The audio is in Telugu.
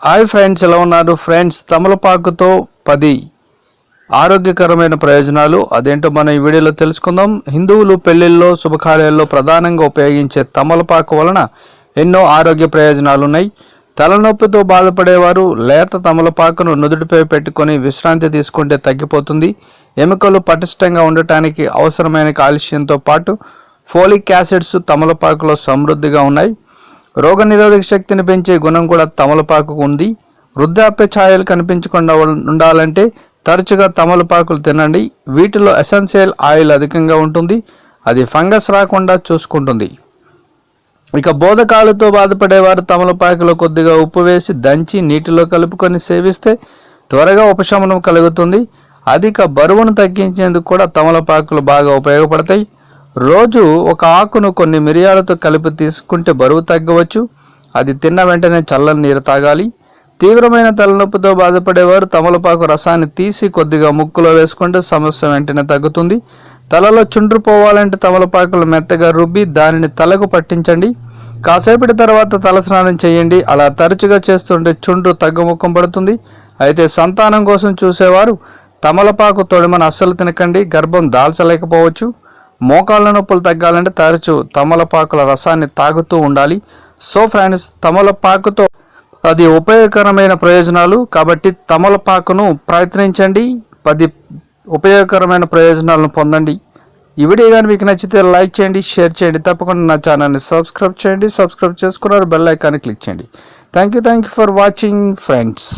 హాయ్ ఫ్రెండ్స్ ఎలా ఉన్నారు? ఫ్రెండ్స్ తమలపాకుతో పది ఆరోగ్యకరమైన ప్రయోజనాలు. అదేంటో మనం ఈ వీడియోలో తెలుసుకుందాం. హిందువులు పెళ్ళిళ్ళలో శుభకార్యాల్లో ప్రధానంగా ఉపయోగించే తమలపాకు వలన ఎన్నో ఆరోగ్య ప్రయోజనాలు ఉన్నాయి తలనొప్పితో బాధపడేవారు లేత తమలపాకును నుదుటిపై పెట్టుకొని విశ్రాంతి తీసుకుంటే తగ్గిపోతుంది. ఎముకలు పటిష్టంగా ఉండటానికి అవసరమైన కాల్షియంతో పాటు ఫోలిక్ యాసిడ్స్ తమలపాకులో సమృద్ధిగా ఉన్నాయి. రోగనిరోధక శక్తిని పెంచే గుణం కూడా తమలపాకుకు ఉంది. వృద్ధాప్య ఛాయలు కనిపించకుండా ఉండాలంటే తరచుగా తమలపాకులు తినండి. వీటిలో ఎసెన్షియల్ ఆయిల్ అధికంగా ఉంటుంది. అది ఫంగస్ రాకుండా చూసుకుంటుంది. ఇక బోధకాలతో బాధపడేవారు తమలపాకులో కొద్దిగా ఉప్పు వేసి దంచి నీటిలో కలుపుకొని సేవిస్తే త్వరగా ఉపశమనం కలుగుతుంది. అధిక బరువును తగ్గించేందుకు కూడా తమలపాకులు బాగా ఉపయోగపడతాయి. రోజు ఒక ఆకును కొన్ని మిరియాలతో కలిపి తీసుకుంటే బరువు తగ్గవచ్చు. అది తిన్న వెంటనే చల్లని నీరు తాగాలి. తీవ్రమైన తలనొప్పితో బాధపడేవారు తమలపాకు రసాన్ని తీసి కొద్దిగా ముక్కులో వేసుకుంటే సమస్య వెంటనే తగ్గుతుంది. తలలో చుండ్రు పోవాలంటే తమలపాకులు మెత్తగా రుబ్బి దానిని తలకు పట్టించండి. కాసేపటి తర్వాత తలస్నానం చేయండి. అలా తరచుగా చేస్తుంటే చుండ్రు తగ్గుముఖం పడుతుంది. అయితే సంతానం కోసం చూసేవారు తమలపాకు తొడిమను అస్సలు తినకండి గర్భం దాల్చలేకపోవచ్చు. మోకాళ్ళ నొప్పులు తగ్గాలంటే తరచు తమలపాకుల రసాన్ని తాగుతూ ఉండాలి. సో ఫ్రెండ్స్ తమలపాకుతో అది ఉపయోగకరమైన ప్రయోజనాలు. కాబట్టి తమలపాకును ప్రయత్నించండి. పది ఉపయోగకరమైన ప్రయోజనాలను పొందండి. ఈ వీడియో కానీ మీకు నచ్చితే లైక్ చేయండి షేర్ చేయండి. తప్పకుండా నా ఛానల్ని సబ్స్క్రైబ్ చేయండి. సబ్స్క్రైబ్ చేసుకున్నారు బెల్ ఐకాన్ని క్లిక్ చేయండి. Thank you thank you for watching friends.